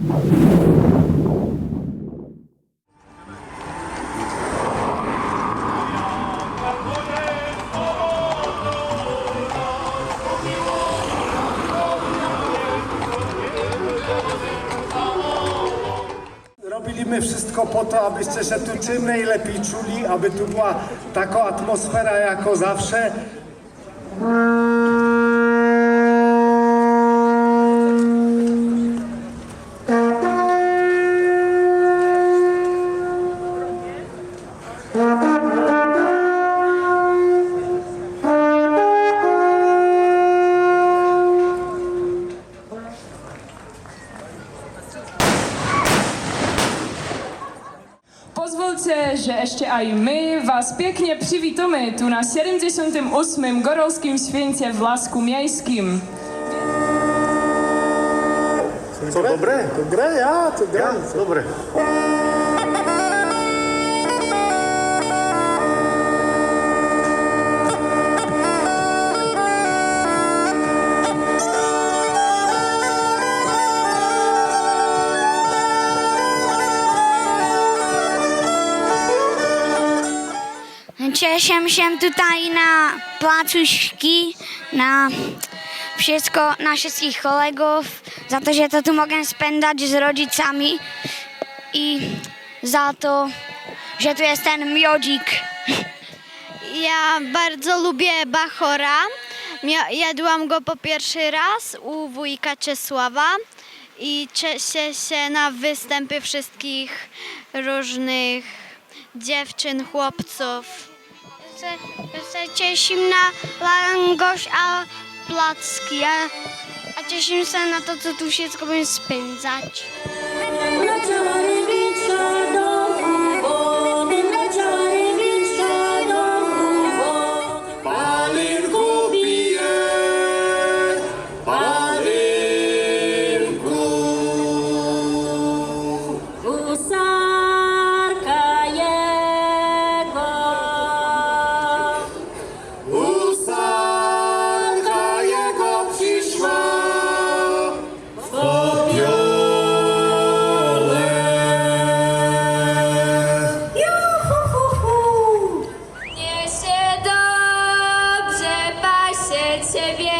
Robiliśmy wszystko po to, abyście się tu czym najlepiej czuli, aby tu była taka atmosfera jako zawsze. Pozwólcie, że jeszcze aj my was pięknie przywitamy tu na 78. Gorolskim Święcie w Lasku Miejskim. Co, dobre? To gra, ja, to gra. Dobre. Cieszę się tutaj na placu Szki, na wszystko, na wszystkich kolegów, za to, że to tu mogę spędzać z rodzicami i za to, że tu jest ten miodzik. Ja bardzo lubię Bachora. Jadłam go po pierwszy raz u wujka Czesława i cieszę się na występy wszystkich różnych dziewczyn, chłopców. Cieszę się na langosz a placki, a, a cieszę się na to, co tu wszystko będzie spędzać. Wieczór Ciebie